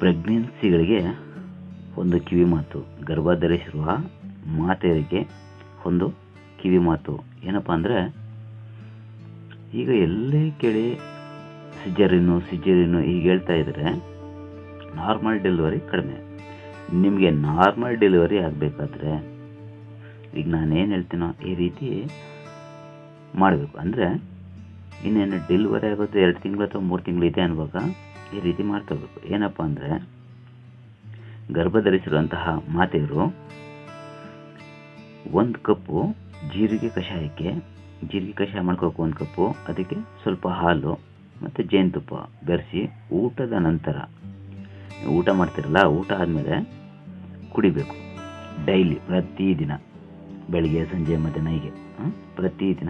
ಪ್ರೆಗ್ನೆನ್ಸಿಗಳಿಗೆ ಒಂದು ಕಿವಿ ಮಾತು ಗರ್ಭ ಧರಿಸಿರುವ ಮಾತೆಯರಿಗೆ ಒಂದು ಕಿವಿ ಮಾತು. ಏನಪ್ಪ ಅಂದರೆ, ಈಗ ಎಲ್ಲೇ ಕೇಳಿ ಸಿಜರಿನು ಸಿಜರಿನು ಈಗ ಹೇಳ್ತಾ ಇದ್ದರೆ ನಾರ್ಮಲ್ ಡೆಲಿವರಿ ಕಡಿಮೆ. ನಿಮಗೆ ನಾರ್ಮಲ್ ಡೆಲಿವರಿ ಆಗಬೇಕಾದ್ರೆ ಈಗ ನಾನೇನು ಹೇಳ್ತೀನೋ ಈ ರೀತಿ ಮಾಡಬೇಕು. ಅಂದರೆ ಇನ್ನೇನು ಡೆಲಿವರಿ ಆಗೋದು ಎರಡು ತಿಂಗಳು ಅಥವಾ ಮೂರು ತಿಂಗಳು ಇದೆ ಅನ್ವಾಗ ಈ ರೀತಿ ಮಾಡ್ಕೋಬೇಕು. ಏನಪ್ಪ ಅಂದರೆ, ಗರ್ಭಧರಿಸಿರುವಂತಹ ಮಾತೆಯರು ಒಂದು ಕಪ್ಪು ಜೀರಿಗೆ ಕಷಾಯಕ್ಕೆ, ಜೀರಿಗೆ ಕಷಾಯ ಮಾಡ್ಕೋಬೇಕು ಒಂದು ಕಪ್ಪು, ಅದಕ್ಕೆ ಸ್ವಲ್ಪ ಹಾಲು ಮತ್ತು ಜೇನುತುಪ್ಪ ಬೆರೆಸಿ ಊಟದ ನಂತರ ಊಟ ಮಾಡ್ತಿರಲ್ಲ, ಊಟ ಆದಮೇಲೆ ಕುಡಿಬೇಕು. ಡೈಲಿ, ಪ್ರತಿದಿನ, ಬೆಳಿಗ್ಗೆ, ಸಂಜೆ ಮತ್ತು ನೈಗೆ ಪ್ರತಿದಿನ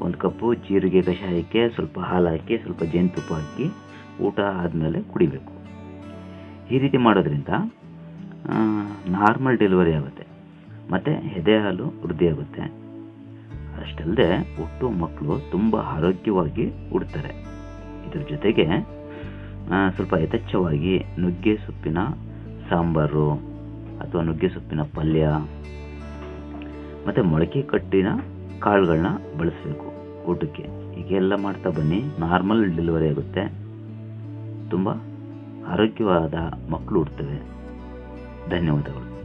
ಒಂದು ಕಪ್ಪು ಜೀರಿಗೆ ಕಷಾಯಕ್ಕೆ ಸ್ವಲ್ಪ ಹಾಲು ಹಾಕಿ, ಸ್ವಲ್ಪ ಜೇನುತುಪ್ಪ ಹಾಕಿ ಊಟ ಆದಮೇಲೆ ಕುಡಿಬೇಕು. ಈ ರೀತಿ ಮಾಡೋದ್ರಿಂದ ನಾರ್ಮಲ್ ಡೆಲಿವರಿ ಆಗುತ್ತೆ. ಮತ್ತು ಎದೆ ಹಾಲು ವೃದ್ಧಿ ಆಗುತ್ತೆ. ಅಷ್ಟಲ್ಲದೆ ಹುಟ್ಟು ಮಕ್ಕಳು ತುಂಬ ಆರೋಗ್ಯವಾಗಿ ಹುಡ್ತಾರೆ ಇದ್ರ ಜೊತೆಗೆ ಸ್ವಲ್ಪ ಯಥೇಚ್ಛವಾಗಿ ನುಗ್ಗೆ ಸೊಪ್ಪಿನ ಸಾಂಬಾರು ಅಥವಾ ನುಗ್ಗೆ ಸೊಪ್ಪಿನ ಪಲ್ಯ ಮತ್ತು ಮೊಳಕೆ ಕಟ್ಟಿನ ಕಾಳುಗಳನ್ನ ಬಳಸಬೇಕು ಊಟಕ್ಕೆ. ಹೀಗೆಲ್ಲ ಮಾಡ್ತಾ ಬನ್ನಿ. ನಾರ್ಮಲ್ ಡೆಲಿವರಿ ಆಗುತ್ತೆ. ತುಂಬ ಆರೋಗ್ಯವಾದ ಮಕ್ಕಳು ಹುಡ್ತವೆ ಧನ್ಯವಾದಗಳು.